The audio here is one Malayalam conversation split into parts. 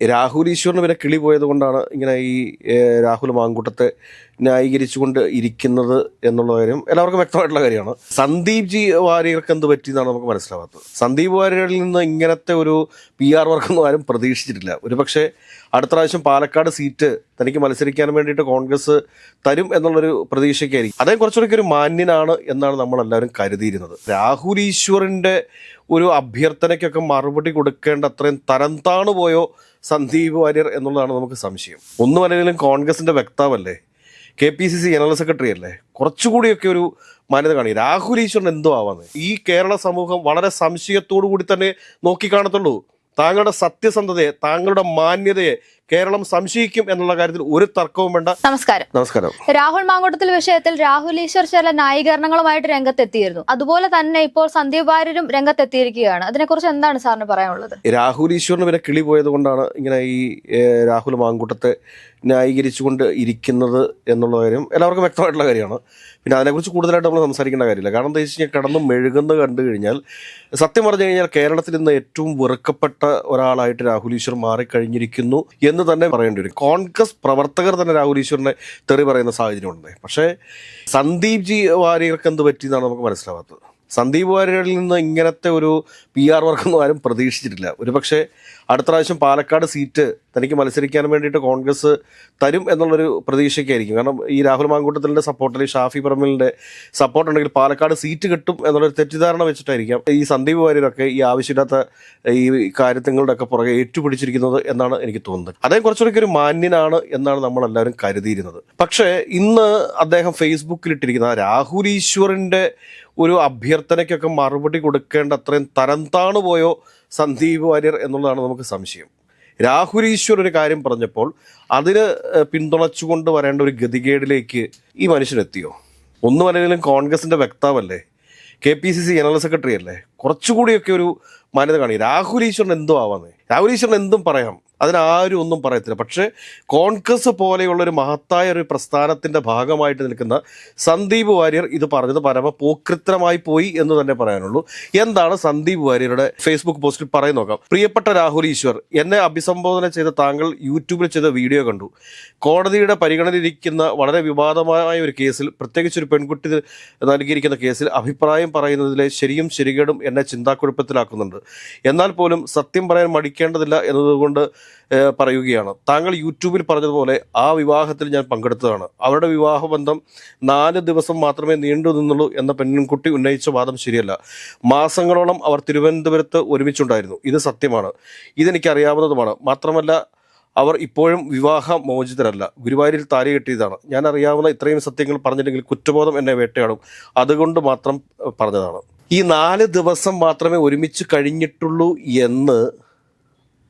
രാഹുൽ ഈശ്വറിന് പിന്നെ കിളി പോയത് കൊണ്ടാണ് ഇങ്ങനെ ഈ രാഹുൽ മാങ്കൂട്ടത്തെ ന്യായീകരിച്ചുകൊണ്ട് ഇരിക്കുന്നത് എന്നുള്ള കാര്യം എല്ലാവർക്കും വ്യക്തമായിട്ടുള്ള കാര്യമാണ്. സന്ദീപ് ജി വാര്യർക്ക് എന്ത് പറ്റി എന്നാണ് നമുക്ക് മനസ്സിലാവാത്തത്. സന്ദീപ് വാര്യരിൽ നിന്ന് ഇങ്ങനത്തെ ഒരു പി ആർ വർക്കൊന്നും ആരും പ്രതീക്ഷിച്ചിട്ടില്ല. ഒരു പക്ഷേ അടുത്ത പ്രാവശ്യം പാലക്കാട് സീറ്റ് തനിക്ക് മത്സരിക്കാൻ വേണ്ടിയിട്ട് കോൺഗ്രസ് തരും എന്നുള്ളൊരു പ്രതീക്ഷയ്ക്കായിരിക്കും. അദ്ദേഹം കുറച്ചുകൂടി ഒരു മാന്യനാണ് എന്നാണ് നമ്മൾ എല്ലാവരും കരുതിയിരുന്നത്. രാഹുൽ ഈശ്വറിന്റെ ഒരു അഭ്യർത്ഥനയ്ക്കൊക്കെ മറുപടി കൊടുക്കേണ്ട അത്രയും തരം താണു പോയോ സന്ദീപ് വാര്യർ എന്നുള്ളതാണ് നമുക്ക് സംശയം. ഒന്നും അല്ലെങ്കിലും കോൺഗ്രസിന്റെ വ്യക്താവല്ലേ K P C C general secretary അല്ലേ? കുറച്ചുകൂടിയൊക്കെ ഒരു മാന്യത കാണി. രാഹുൽ ഈശ്വരൻ എന്തോ ആവാന്ന്. ഈ കേരള സമൂഹം വളരെ സംശയത്തോടു കൂടി തന്നെ നോക്കിക്കാണത്തുള്ളൂ. താങ്കളുടെ സത്യസന്ധതയെ താങ്കളുടെ മാന്യതയെ കേരളം സംശയിക്കും എന്നുള്ള കാര്യത്തിൽ ഒരു തർക്കവും വേണ്ട. നമസ്കാരം. നമസ്കാരം. രാഹുൽ മാങ്കോട്ടത്തിൽ വിഷയത്തിൽ രാഹുൽ ഈശ്വർ ചില ന്യായീകരണങ്ങളുമായിട്ട് രംഗത്തെത്തിയിരുന്നു. അതുപോലെ തന്നെ ഇപ്പോൾ സന്ദീപ് വാര്യരും രംഗത്തെത്തിയിരിക്കുകയാണ്. അതിനെക്കുറിച്ച് എന്താണ് സാറിന് പറയാനുള്ളത്? രാഹുൽ ഈശ്വറിന് വരെ കിളി പോയത് കൊണ്ടാണ് ഇങ്ങനെ ഈ രാഹുൽ മാങ്കൂട്ടത്തെ ന്യായീകരിച്ചുകൊണ്ട് ഇരിക്കുന്നത് എന്നുള്ള കാര്യം എല്ലാവർക്കും വ്യക്തമായിട്ടുള്ള കാര്യമാണ്. പിന്നെ അതിനെക്കുറിച്ച് കൂടുതലായിട്ട് നമ്മൾ സംസാരിക്കേണ്ട കാര്യമില്ല. കാരണം എന്താ വെച്ച് കഴിഞ്ഞാൽ കിടന്ന് മെഴുകുന്നത് കണ്ടു കഴിഞ്ഞാൽ സത്യം പറഞ്ഞു കഴിഞ്ഞാൽ കേരളത്തിൽ ഇന്ന് ഏറ്റവും വെറുക്കപ്പെട്ട ഒരാളായിട്ട് രാഹുൽ ഈശ്വർ മാറിക്കഴിഞ്ഞിരിക്കുന്നു എന്ന് തന്നെ പറയേണ്ടി വരും. കോൺഗ്രസ് പ്രവർത്തകർ തന്നെ രാഹുൽ ഈശ്വറിനെ തെറി പറയുന്ന സാഹചര്യം ഉണ്ട്. പക്ഷേ സന്ദീപ് ജി വാര്യർക്ക് എന്ത് പറ്റി എന്നാണ് നമുക്ക് മനസ്സിലാവാത്തത്. സന്ദീപ് വാര്യരിൽ നിന്ന് ഇങ്ങനത്തെ ഒരു പി ആർ വർക്കൊന്നും ആരും പ്രതീക്ഷിച്ചിട്ടില്ല. ഒരു പക്ഷേ അടുത്ത പ്രാവശ്യം പാലക്കാട് സീറ്റ് തനിക്ക് മത്സരിക്കാൻ വേണ്ടിയിട്ട് കോൺഗ്രസ് തരും എന്നുള്ളൊരു പ്രതീക്ഷയ്ക്കായിരിക്കും. കാരണം ഈ രാഹുൽ മാങ്കൂട്ടത്തിന്റെ സപ്പോർട്ട് അല്ലെങ്കിൽ ഷാഫി പറമ്പിലിന്റെ സപ്പോർട്ട് ഉണ്ടെങ്കിൽ പാലക്കാട് സീറ്റ് കിട്ടും എന്നുള്ളൊരു തെറ്റിദ്ധാരണ വെച്ചിട്ടായിരിക്കാം ഈ സന്ദീപ് വാര്യരൊക്കെ ഈ ആവശ്യമില്ലാത്ത ഈ കാര്യങ്ങളുടെ ഒക്കെ പുറകെ ഏറ്റുപിടിച്ചിരിക്കുന്നത് എന്നാണ് എനിക്ക് തോന്നുന്നത്. അദ്ദേഹം കുറച്ചുകൂടി ഒരു മാന്യനാണ് എന്നാണ് നമ്മൾ എല്ലാവരും കരുതിയിരുന്നത്. പക്ഷേ ഇന്ന് അദ്ദേഹം ആ രാഹുൽ ഈശ്വറിന്റെ ഒരു അഭ്യർത്ഥനയ്ക്കൊക്കെ മറുപടി കൊടുക്കേണ്ട അത്രയും തരം താണു പോയോ സന്ദീപ് വാര്യർ എന്നുള്ളതാണ് നമുക്ക് സംശയം. രാഹുൽ ഈശ്വർ ഒരു കാര്യം പറഞ്ഞപ്പോൾ അതിന് പിന്തുണച്ചുകൊണ്ട് വരേണ്ട ഒരു ഗതികേടിലേക്ക് ഈ മനുഷ്യനെത്തിയോ? ഒന്നും അല്ലെങ്കിലും കോൺഗ്രസിന്റെ വ്യക്താവല്ലേ K P C C general secretary അല്ലേ? കുറച്ചുകൂടിയൊക്കെ ഒരു മാന്യത കാണി. രാഹുൽ എന്തും എന്തോ ആവാന്നേ? രാഹുൽ എന്തും പറയാം. അതിനാരും ഒന്നും പറയത്തില്ല. പക്ഷേ കോൺഗ്രസ് പോലെയുള്ള ഒരു മഹത്തായ ഒരു പ്രസ്ഥാനത്തിന്റെ ഭാഗമായിട്ട് നിൽക്കുന്ന സന്ദീപ് വാര്യർ ഇത് പറഞ്ഞത് പരമ പോക്രിത്തരമായി പോയി എന്ന് തന്നെ പറയാനുള്ളൂ. എന്താണ് സന്ദീപ് വാര്യരുടെ ഫേസ്ബുക്ക് പോസ്റ്റിൽ പറയുന്ന നോക്കാം. പ്രിയപ്പെട്ട രാഹുൽ ഈശ്വർ എന്നെ അഭിസംബോധന ചെയ്ത താങ്കൾ യൂട്യൂബിൽ ചെയ്ത വീഡിയോ കണ്ടു. കോടതിയുടെ പരിഗണനയിരിക്കുന്ന വളരെ വിവാദമായ ഒരു കേസിൽ പ്രത്യേകിച്ച് ഒരു പെൺകുട്ടി നൽകിയിരിക്കുന്ന കേസിൽ അഭിപ്രായം പറയുന്നതിലെ ശരിയും ശരികേടും എന്നെ ചിന്താക്കുഴപ്പത്തിലാക്കുന്നുണ്ട്. എന്നാൽ പോലും സത്യം പറയാൻ മടിക്കേണ്ടതില്ല എന്നതുകൊണ്ട് പറയുകയാണ്. താങ്കൾ യൂട്യൂബിൽ പറഞ്ഞതുപോലെ ആ വിവാഹത്തിൽ ഞാൻ പങ്കെടുത്തതാണ്. അവരുടെ വിവാഹബന്ധം നാല് ദിവസം മാത്രമേ നീണ്ടു നിന്നുള്ളൂ എന്ന പെൺകുട്ടി ഉന്നയിച്ച വാദം ശരിയല്ല. മാസങ്ങളോളം അവർ തിരുവനന്തപുരത്ത് ഒരുമിച്ചുണ്ടായിരുന്നു. ഇത് സത്യമാണ്. ഇതെനിക്ക് അറിയാവുന്നതുമാണ് മാത്രമല്ല അവർ ഇപ്പോഴും വിവാഹ മോചിതരല്ല ഗുരുവായൂരിൽ താലി കെട്ടിയതാണ്. ഞാൻ അറിയാവുന്ന ഇത്രയും സത്യങ്ങൾ പറഞ്ഞില്ലെങ്കിൽ കുറ്റബോധം എന്നെ വേട്ടയാടും. അതുകൊണ്ട് മാത്രം പറഞ്ഞതാണ്. ഈ നാല് ദിവസം മാത്രമേ ഒരുമിച്ച് കഴിഞ്ഞിട്ടുള്ളൂ എന്ന്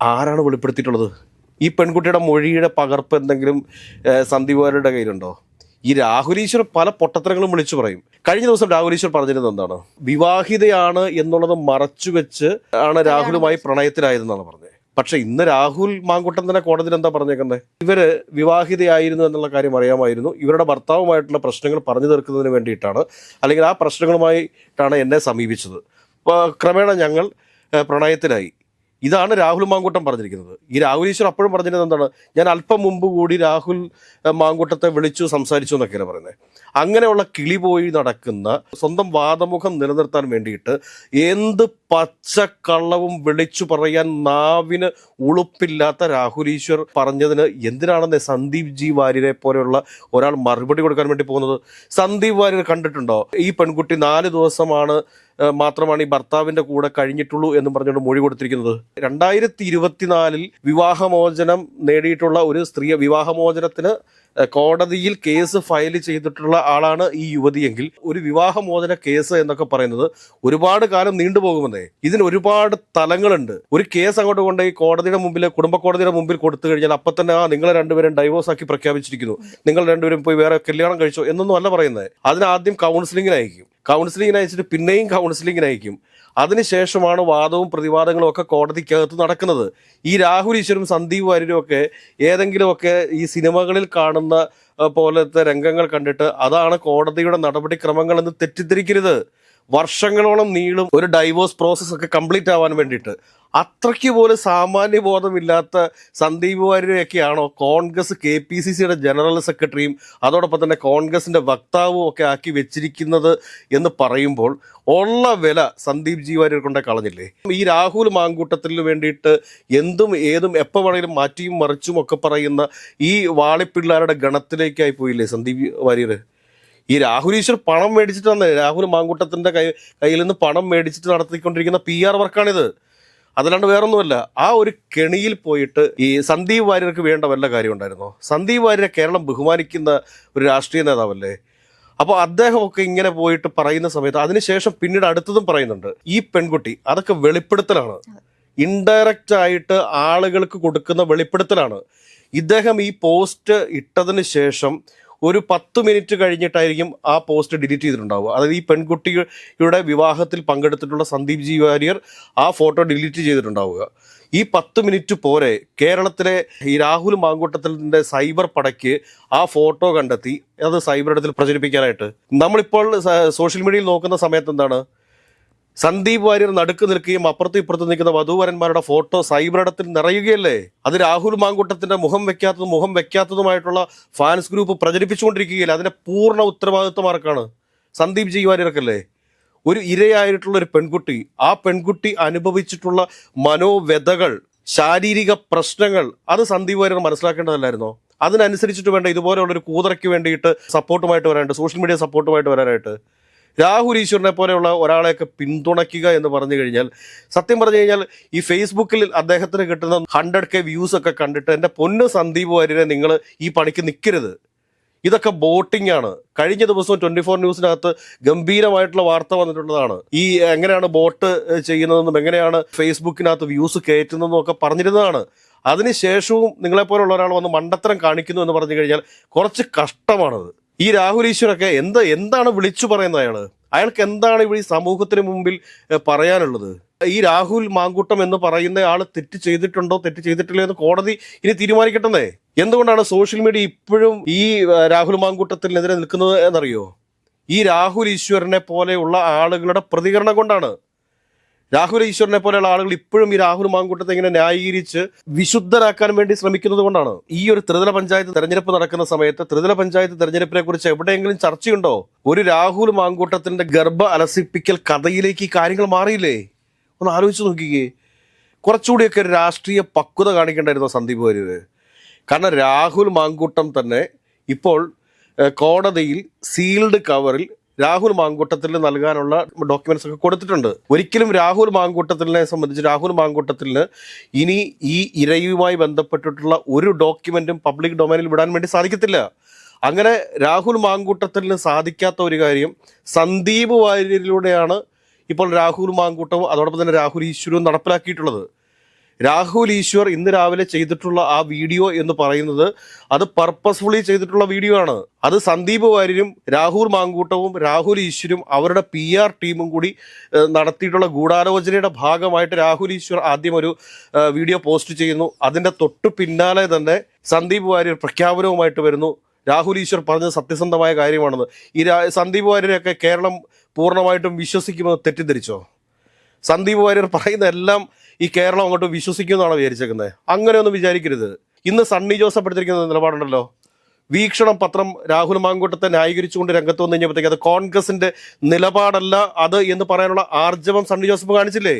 ആരാണ് വെളിപ്പെടുത്തിയിട്ടുള്ളത്? ഈ പെൺകുട്ടിയുടെ മൊഴിയുടെ പകർപ്പ് എന്തെങ്കിലും സന്ദീപുകാരുടെ കയ്യിലുണ്ടോ? ഈ രാഹുലീശ്വർ പല പൊട്ടത്തരങ്ങളും വിളിച്ചു പറയും. കഴിഞ്ഞ ദിവസം രാഹുലീശ്വർ പറഞ്ഞിരുന്നത് എന്താണ്? വിവാഹിതയാണ് എന്നുള്ളത് മറച്ചു വെച്ച് ആണ് രാഹുലുമായി പ്രണയത്തിലായതെന്നാണ് പറഞ്ഞത്. പക്ഷെ ഇന്ന് രാഹുൽ മാങ്കുട്ടൻ തന്നെ കോടതിയിൽ എന്താ പറഞ്ഞേക്കുന്നത് ഇവർ വിവാഹിതയായിരുന്നു എന്നുള്ള കാര്യം അറിയാമായിരുന്നു. ഇവരുടെ ഭർത്താവുമായിട്ടുള്ള പ്രശ്നങ്ങൾ പറഞ്ഞു തീർക്കുന്നതിന് വേണ്ടിയിട്ടാണ്. അല്ലെങ്കിൽ ആ പ്രശ്നങ്ങളുമായിട്ടാണ് എന്നെ സമീപിച്ചത്. ക്രമേണ ഞങ്ങൾ പ്രണയത്തിലായി. ഇതാണ് രാഹുൽ മാങ്കൂട്ടം പറഞ്ഞിരിക്കുന്നത്. ഈ രാഹുൽ ഈശ്വർ അപ്പോഴും പറഞ്ഞിരുന്നത് എന്താണ്? ഞാൻ അല്പം മുമ്പ് കൂടി രാഹുൽ മാങ്കൂട്ടത്തെ വിളിച്ചു സംസാരിച്ചു എന്നൊക്കെയാണ് പറയുന്നത്. അങ്ങനെയുള്ള കിളി പോയി നടക്കുന്ന സ്വന്തം വാദമുഖം നിലനിർത്താൻ വേണ്ടിയിട്ട് എന്ത് പച്ചക്കള്ളവും വിളിച്ചു പറയാൻ നാവിന് ഉളുപ്പില്ലാത്ത രാഹുൽ ഈശ്വർ പറഞ്ഞതിന് എന്തിനാണെന്ന് സന്ദീപ് ജി വാര്യരെ പോലെയുള്ള ഒരാൾ മറുപടി കൊടുക്കാൻ വേണ്ടി പോകുന്നത്? സന്ദീപ് വാര്യർ കണ്ടിട്ടുണ്ടോ? ഈ പെൺകുട്ടി നാല് ദിവസമാണ് മാത്രമാണ് ഈ ഭർത്താവിന്റെ കൂടെ കഴിഞ്ഞിട്ടുള്ളൂ എന്ന് പറഞ്ഞുകൊണ്ട് മൊഴി കൊടുത്തിരിക്കുന്നത്. രണ്ടായിരത്തി ഇരുപത്തിനാലിൽ വിവാഹമോചനം നേടിയിട്ടുള്ള ഒരു സ്ത്രീ വിവാഹമോചനത്തിന് കോടതിയിൽ കേസ് ഫയൽ ചെയ്തിട്ടുള്ള ആളാണ് ഈ യുവതിയെങ്കിൽ ഒരു വിവാഹമോചന കേസ് എന്നൊക്കെ പറയുന്നത് ഒരുപാട് കാലം നീണ്ടുപോകുമെന്നേ ഇതിന് ഒരുപാട് തലങ്ങളുണ്ട്. ഒരു കേസ് അങ്ങോട്ട് കൊണ്ടുപോയി കോടതിയുടെ മുമ്പിൽ കുടുംബ കോടതിയുടെ മുമ്പിൽ കൊടുത്തു കഴിഞ്ഞാൽ അപ്പൊ തന്നെ ആ നിങ്ങളെ രണ്ടുപേരും ഡൈവോഴ്സ് ആക്കി പ്രഖ്യാപിച്ചിരിക്കുന്നു. നിങ്ങൾ രണ്ടുപേരും പോയി വേറെ കല്യാണം കഴിച്ചോ എന്നൊന്നും അല്ല പറയുന്നത്. അതിനാദ്യം ആദ്യം കൗൺസിലിങ്ങിന് അയക്കും. കൗൺസിലിങ്ങിന് അയച്ചിട്ട് പിന്നെയും കൗൺസിലിങ്ങിന് അയക്കും. അതിനുശേഷമാണ് വാദവും പ്രതിവാദങ്ങളും ഒക്കെ കോടതിക്കകത്ത് നടക്കുന്നത്. ഈ രാഹുൽ ഈശ്വരും സന്ദീപ് വാര്യരും ഒക്കെ ഏതെങ്കിലുമൊക്കെ ഈ സിനിമകളിൽ കാണുന്ന പോലത്തെ രംഗങ്ങൾ കണ്ടിട്ട് അതാണ് കോടതിയുടെ നടപടിക്രമങ്ങൾ എന്ന് തെറ്റിദ്ധരിക്കരുത്. വർഷങ്ങളോളം നീളും ഒരു ഡൈവോഴ്സ് പ്രോസസ്സ് ഒക്കെ കംപ്ലീറ്റ് ആവാൻ വേണ്ടിയിട്ട് അത്രയ്ക്ക് പോലെ സാമാന്യ ബോധമില്ലാത്ത സന്ദീപ് വാര്യരെയൊക്കെയാണോ കോൺഗ്രസ് കെ പി സി സിയുടെ ജനറൽ സെക്രട്ടറിയും അതോടൊപ്പം തന്നെ കോൺഗ്രസിന്റെ വക്താവും ഒക്കെ ആക്കി വെച്ചിരിക്കുന്നത് എന്ന് പറയുമ്പോൾ ഉള്ള വില സന്ദീപ് ജി വാര്യർ കൊണ്ടേ കളഞ്ഞില്ലേ? ഈ രാഹുൽ മാങ്കൂട്ടത്തിന് വേണ്ടിയിട്ട് എന്തും ഏതും എപ്പോൾ വേണമെങ്കിലും മാറ്റിയും മറിച്ചും ഒക്കെ പറയുന്ന ഈ വാളിപ്പിള്ളാരുടെ ഗണത്തിലേക്കായി പോയില്ലേ സന്ദീപ് വാര്യർ ഈ രാഹുൽ ഈശ്വർ പണം മേടിച്ചിട്ട് തന്നെ രാഹുൽ മാങ്കൂട്ടത്തിന്റെ കൈ കയ്യിൽ നിന്ന് പണം മേടിച്ചിട്ട് നടത്തിക്കൊണ്ടിരിക്കുന്ന പി ആർ വർക്കാണിത്. അതല്ലാണ്ട് വേറൊന്നുമല്ല. ആ ഒരു കെണിയിൽ പോയിട്ട് ഈ സന്ദീപ് വാര്യർക്ക് വേണ്ട വല്ല കാര്യം ഉണ്ടായിരുന്നോ സന്ദീപ് വാര്യരെ കേരളം ബഹുമാനിക്കുന്ന ഒരു രാഷ്ട്രീയ നേതാവല്ലേ? അപ്പോൾ അദ്ദേഹമൊക്കെ ഇങ്ങനെ പോയിട്ട് പറയുന്ന സമയത്ത് അതിനുശേഷം പിന്നീട് അടുത്തതും പറയുന്നുണ്ട്. ഈ പെൺകുട്ടി അതൊക്കെ വെളിപ്പെടുത്തലാണ്. ഇൻഡയറക്റ്റ് ആയിട്ട് ആളുകൾക്ക് കൊടുക്കുന്ന വെളിപ്പെടുത്തലാണ്. ഇദ്ദേഹം ഈ പോസ്റ്റ് ഇട്ടതിന് ശേഷം ഒരു പത്ത് മിനിറ്റ് കഴിഞ്ഞിട്ടായിരിക്കും ആ പോസ്റ്റ് ഡിലീറ്റ് ചെയ്തിട്ടുണ്ടാവുക. അതായത് ഈ പെൺകുട്ടിയുടെ വിവാഹത്തിൽ പങ്കെടുത്തിട്ടുള്ള സന്ദീപ് ജി വാര്യർ ആ ഫോട്ടോ ഡിലീറ്റ് ചെയ്തിട്ടുണ്ടാവുക. ഈ പത്ത് മിനിറ്റ് പോരെ കേരളത്തിലെ ഈ രാഹുൽ മാങ്കൂട്ടത്തിന്റെ സൈബർ പടയ്ക്ക് ആ ഫോട്ടോ കണ്ടെത്തി. അത് സൈബർ ഇടത്തിൽ പ്രചരിപ്പിക്കാനായിട്ട്. നമ്മളിപ്പോൾ സോഷ്യൽ മീഡിയയിൽ നോക്കുന്ന സമയത്ത് എന്താണ്? സന്ദീപ് വാര്യർ നടുക്ക് നിൽക്കുകയും അപ്പുറത്തും ഇപ്പുറത്തും നിൽക്കുന്ന വധൂവരന്മാരുടെ ഫോട്ടോ സൈബർ ഇടത്തിൽ നിറയുകയല്ലേ? അത് രാഹുൽ മാങ്കൂട്ടത്തിന്റെ മുഖം വെക്കാത്തതും മുഖം വെക്കാത്തതുമായിട്ടുള്ള ഫാൻസ് ഗ്രൂപ്പ് പ്രചരിപ്പിച്ചുകൊണ്ടിരിക്കുകയല്ലേ? അതിന്റെ പൂർണ ഉത്തരവാദിത്വം ആർക്കാണ്? സന്ദീപ് ജി വാര്യർക്കല്ലേ? ഒരു ഇരയായിട്ടുള്ള ഒരു പെൺകുട്ടി ആ പെൺകുട്ടി അനുഭവിച്ചിട്ടുള്ള മനോവ്യതകൾ ശാരീരിക പ്രശ്നങ്ങൾ അത് സന്ദീപ് വാര്യർ മനസ്സിലാക്കേണ്ടതല്ലായിരുന്നോ? അതിനനുസരിച്ചിട്ട് വേണ്ട ഇതുപോലെയുള്ള ഒരു കൂതറയ്ക്ക് വേണ്ടിയിട്ട് സപ്പോർട്ടുമായിട്ട് വരാനായിട്ട് സോഷ്യൽ മീഡിയ സപ്പോർട്ടുമായിട്ട് വരാനായിട്ട്? രാഹുൽ ഈശ്വറിനെ പോലെയുള്ള ഒരാളെയൊക്കെ പിന്തുണയ്ക്കുക എന്ന് പറഞ്ഞു കഴിഞ്ഞാൽ സത്യം പറഞ്ഞു കഴിഞ്ഞാൽ ഈ ഫേസ്ബുക്കിൽ അദ്ദേഹത്തിന് കിട്ടുന്ന ഹൺഡ്രഡ് കെ വ്യൂസ് ഒക്കെ കണ്ടിട്ട് എന്റെ പൊന്ന് സന്ദീപ് വാര്യരെ നിങ്ങൾ ഈ പണിക്ക് നിൽക്കരുത്. ഇതൊക്കെ ബോട്ടിംഗ് ആണ്. കഴിഞ്ഞ ദിവസം ട്വന്റി ഫോർ ന്യൂസിനകത്ത് ഗംഭീരമായിട്ടുള്ള വാർത്ത വന്നിട്ടുള്ളതാണ്. ഈ എങ്ങനെയാണ് ബോട്ട് ചെയ്യുന്നതെന്നും എങ്ങനെയാണ് ഫേസ്ബുക്കിനകത്ത് വ്യൂസ് കയറ്റുന്നതെന്നും ഒക്കെ പറഞ്ഞിരുന്നതാണ്. അതിനുശേഷവും നിങ്ങളെപ്പോലുള്ള ഒരാൾ വന്ന് മണ്ടത്തരം കാണിക്കുന്നു എന്ന് പറഞ്ഞു കഴിഞ്ഞാൽ കുറച്ച് കഷ്ടമാണത്. ഈ രാഹുൽ ഈശ്വരൊക്കെ എന്താ എന്താണ് വിളിച്ചു പറയുന്നത് അയാൾ? അയാൾക്ക് എന്താണ് ഇവിടെ ഈ സമൂഹത്തിന് മുമ്പിൽ പറയാനുള്ളത്? ഈ രാഹുൽ മാങ്കൂട്ടം എന്ന് പറയുന്ന ആൾ തെറ്റ് ചെയ്തിട്ടുണ്ടോ തെറ്റ് ചെയ്തിട്ടില്ലോ എന്ന് കോടതി ഇനി തീരുമാനിക്കട്ടെന്നേ? എന്തുകൊണ്ടാണ് സോഷ്യൽ മീഡിയ ഇപ്പോഴും ഈ രാഹുൽ മാങ്കൂട്ടത്തിനെതിരെ നിൽക്കുന്നത് എന്നറിയോ? ഈ രാഹുൽ ഈശ്വരനെ പോലെയുള്ള ആളുകളുടെ പ്രതികരണം കൊണ്ടാണ്. രാഹുൽ ഈശ്വരനെ പോലെയുള്ള ആളുകൾ ഇപ്പോഴും ഈ രാഹുൽ മാങ്കൂട്ടത്തെ ഇങ്ങനെ ന്യായീകരിച്ച് വിശുദ്ധരാക്കാൻ വേണ്ടി ശ്രമിക്കുന്നത് കൊണ്ടാണ്. ഈ ഒരു ത്രിതല പഞ്ചായത്ത് തെരഞ്ഞെടുപ്പ് നടക്കുന്ന സമയത്ത് ത്രിതല പഞ്ചായത്ത് തെരഞ്ഞെടുപ്പിനെ കുറിച്ച് എവിടെയെങ്കിലും ചർച്ചയുണ്ടോ? ഒരു രാഹുൽ മാങ്കൂട്ടത്തിന്റെ ഗർഭ അലസിപ്പിക്കൽ കഥയിലേക്ക് ഈ കാര്യങ്ങൾ മാറിയില്ലേ? ഒന്ന് ആലോചിച്ച് നോക്കിക്കേ. കുറച്ചുകൂടിയൊക്കെ ഒരു രാഷ്ട്രീയ പക്വത കാണിക്കേണ്ടായിരുന്നു സന്ദീപ് വാര്യര്? കാരണം രാഹുൽ മാങ്കൂട്ടം തന്നെ ഇപ്പോൾ കോടതിയിൽ സീൽഡ് കവറിൽ രാഹുൽ മാങ്കൂട്ടത്തിന് നൽകാനുള്ള ഡോക്യുമെന്റ്സ് ഒക്കെ കൊടുത്തിട്ടുണ്ട്. ഒരിക്കലും രാഹുൽ മാങ്കൂട്ടത്തിനെ സംബന്ധിച്ച് രാഹുൽ മാങ്കൂട്ടത്തിന് ഇനി ഈ ഇരയുമായി ബന്ധപ്പെട്ടിട്ടുള്ള ഒരു ഡോക്യുമെന്റും പബ്ലിക് ഡൊമൈനിൽ വിടാൻ വേണ്ടി സാധിക്കത്തില്ല. അങ്ങനെ രാഹുൽ മാങ്കൂട്ടത്തിന് സാധിക്കാത്ത ഒരു കാര്യം സന്ദീപ് വാര്യരിലൂടെയാണ് ഇപ്പോൾ രാഹുൽ മാങ്കൂട്ടവും അതോടൊപ്പം തന്നെ രാഹുൽ ഈശ്വരവും നടപ്പിലാക്കിയിട്ടുള്ളത്. രാഹുൽ ഈശ്വർ ഇന്ന് രാവിലെ ചെയ്തിട്ടുള്ള ആ വീഡിയോ എന്ന് പറയുന്നത് അത് പർപ്പസ്ഫുള്ളി ചെയ്തിട്ടുള്ള വീഡിയോ ആണ്. അത് സന്ദീപ് വാര്യരും രാഹുൽ മാങ്കൂട്ടവും രാഹുൽ ഈശ്വരും അവരുടെ പി ആർ ടീമും കൂടി നടത്തിയിട്ടുള്ള ഗൂഢാലോചനയുടെ ഭാഗമായിട്ട് രാഹുൽ ഈശ്വർ ആദ്യം ഒരു വീഡിയോ പോസ്റ്റ് ചെയ്യുന്നു. അതിന്റെ തൊട്ടു പിന്നാലെ തന്നെ സന്ദീപ് വാര്യർ പ്രഖ്യാപനവുമായിട്ട് വരുന്നു. രാഹുൽ ഈശ്വർ പറഞ്ഞത് സത്യസന്ധമായ കാര്യമാണെന്ന്. ഈ സന്ദീപ് വാര്യരെയൊക്കെ കേരളം പൂർണമായിട്ടും വിശ്വസിക്കുമെന്ന് തെറ്റിദ്ധരിച്ചോ? സന്ദീപ് വാര്യർ പറയുന്ന എല്ലാം ഈ കേരളം അങ്ങോട്ട് വിശ്വസിക്കുമെന്നാണ് വിചാരിച്ചേക്കുന്നത്? അങ്ങനെയൊന്നും വിചാരിക്കരുത്. ഇന്ന് സണ്ണി ജോസഫ് എടുത്തിരിക്കുന്ന നിലപാടുണ്ടല്ലോ. വീക്ഷണം പത്രം രാഹുൽ മാങ്കൂട്ടത്തെ ന്യായീകരിച്ചുകൊണ്ട് രംഗത്ത് വന്നു കഴിഞ്ഞപ്പോഴത്തേക്ക് അത് കോൺഗ്രസിന്റെ നിലപാടല്ല അത് എന്ന് പറയാനുള്ള ആർജവം സണ്ണി ജോസഫ് കാണിച്ചില്ലേ?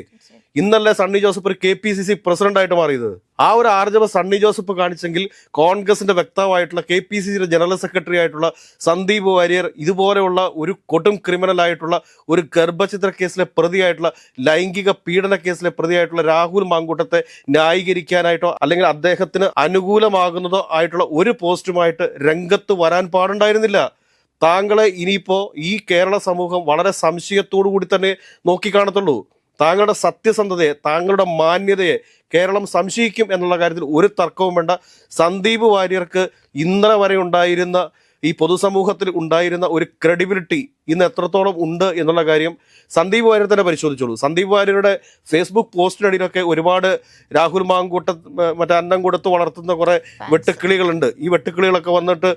ഇന്നല്ലേ സണ്ണി ജോസഫ് ഒരു K P C C president ആയിട്ട് മാറിയത്? ആ ഒരു ആർജവ സണ്ണി ജോസഫ് കാണിച്ചെങ്കിൽ കോൺഗ്രസിന്റെ വ്യക്തമായിട്ടുള്ള കെ പി സി സിയുടെ ജനറൽ സെക്രട്ടറി ആയിട്ടുള്ള സന്ദീപ് വാര്യർ ഇതുപോലെയുള്ള ഒരു കൊടും ക്രിമിനൽ ആയിട്ടുള്ള ഒരു ഗർഭചിത്ര കേസിലെ പ്രതിയായിട്ടുള്ള ലൈംഗിക പീഡന കേസിലെ പ്രതിയായിട്ടുള്ള രാഹുൽ മാങ്കൂട്ടത്തെ ന്യായീകരിക്കാനായിട്ടോ അല്ലെങ്കിൽ അദ്ദേഹത്തിന് അനുകൂലമാകുന്നതോ ആയിട്ടുള്ള ഒരു പോസ്റ്റുമായിട്ട് രംഗത്ത് വരാൻ പാടുണ്ടായിരുന്നില്ല. താങ്കളെ ഇനിയിപ്പോ ഈ കേരള സമൂഹം വളരെ സംശയത്തോടു കൂടി തന്നെ നോക്കിക്കാണത്തുള്ളൂ. താങ്കളുടെ സത്യസന്ധതയെ താങ്കളുടെ മാന്യതയെ കേരളം സംശയിക്കും എന്നുള്ള കാര്യത്തിൽ ഒരു തർക്കവും വേണ്ട. സന്ദീപ് വാര്യർക്ക് ഇന്നലെ വരെ ഉണ്ടായിരുന്ന ഈ പൊതുസമൂഹത്തിൽ ഉണ്ടായിരുന്ന ഒരു ക്രെഡിബിലിറ്റി ഇന്ന് എത്രത്തോളം ഉണ്ട് എന്നുള്ള കാര്യം സന്ദീപ് വാര്യർ തന്നെ പരിശോധിച്ചോളൂ. സന്ദീപ് വാര്യരുടെ ഫേസ്ബുക്ക് പോസ്റ്റിനടിയിലൊക്കെ ഒരുപാട് രാഹുൽ മാങ്കൂട്ട മറ്റേ അന്നം കൊടുത്ത് വളർത്തുന്ന കുറെ വെട്ടുക്കിളികളുണ്ട്. ഈ വെട്ടുക്കിളികളൊക്കെ വന്നിട്ട്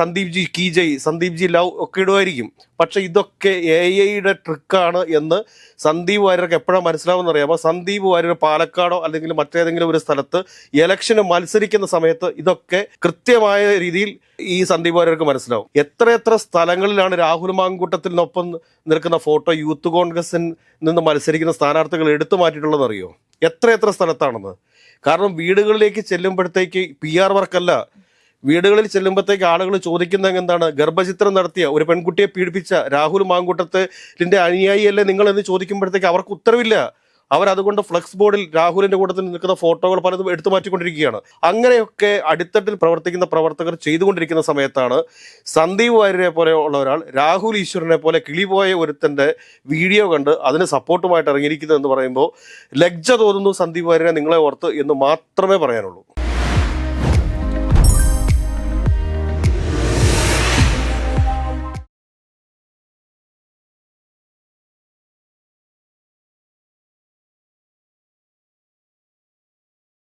സന്ദീപ് ജി കീ ജയ് സന്ദീപ് ജി ലവ് ഒക്കെ ഇടുമായിരിക്കും. പക്ഷെ ഇതൊക്കെ എ ഐയുടെ ട്രിക്കാണ് എന്ന് സന്ദീപ് വാര്യർക്ക് എപ്പോഴാണ് മനസ്സിലാവുമെന്ന് അറിയാമോ സന്ദീപ് വാര്യർ പാലക്കാടോ അല്ലെങ്കിൽ മറ്റേതെങ്കിലും ഒരു സ്ഥലത്ത് ഇലക്ഷന് മത്സരിക്കുന്ന സമയത്ത് ഇതൊക്കെ കൃത്യമായ രീതിയിൽ ഈ സന്ദീപ് വാര്യർക്ക് മനസ്സിലാവും. എത്ര എത്ര സ്ഥലങ്ങളിലാണ് രാഹുൽ മാങ്കൂട്ടത്തിനൊപ്പം നിൽക്കുന്ന ഫോട്ടോ യൂത്ത് കോൺഗ്രസിൽ നിന്ന് മത്സരിക്കുന്ന സ്ഥാനാർത്ഥികൾ എടുത്തു മാറ്റിയിട്ടുള്ളതെന്ന് അറിയോ? എത്ര എത്ര സ്ഥലത്താണെന്ന്. കാരണം വീടുകളിലേക്ക് ചെല്ലുമ്പോഴത്തേക്ക് പി ആർ വർക്കല്ല. വീടുകളിൽ ചെല്ലുമ്പോഴത്തേക്ക് ആളുകൾ ചോദിക്കുന്നത് എന്താണ്? ഗർഭചിത്രം നടത്തിയ ഒരു പെൺകുട്ടിയെ പീഡിപ്പിച്ച രാഹുൽ മാങ്കൂട്ടത്തിന്റെ അനുയായിയല്ലേ നിങ്ങൾ എന്ന് ചോദിക്കുമ്പോഴത്തേക്ക് അവർക്ക് ഉത്തരവില്ല. അവർ അതുകൊണ്ട് ഫ്ലക്സ് ബോർഡിൽ രാഹുലിന്റെ കൂട്ടത്തിൽ നിൽക്കുന്ന ഫോട്ടോകൾ പലതും എടുത്തു മാറ്റിക്കൊണ്ടിരിക്കുകയാണ്. അങ്ങനെയൊക്കെ അടിത്തട്ടിൽ പ്രവർത്തിക്കുന്ന പ്രവർത്തകർ ചെയ്തുകൊണ്ടിരിക്കുന്ന സമയത്താണ് സന്ദീപ് വാര്യരെ പോലെ ഉള്ള ഒരാൾ രാഹുൽ ഈശ്വരനെ പോലെ കിളിപോയ ഒരുത്തന്റെ വീഡിയോ കണ്ട് അതിന് സപ്പോർട്ടുമായിട്ട് ഇറങ്ങിയിരിക്കുന്നത് എന്ന് പറയുമ്പോൾ ലജ്ജ തോന്നുന്നു സന്ദീപ് വാര്യരെ നിങ്ങളെ ഓർത്ത് എന്ന് മാത്രമേ പറയാനുള്ളൂ.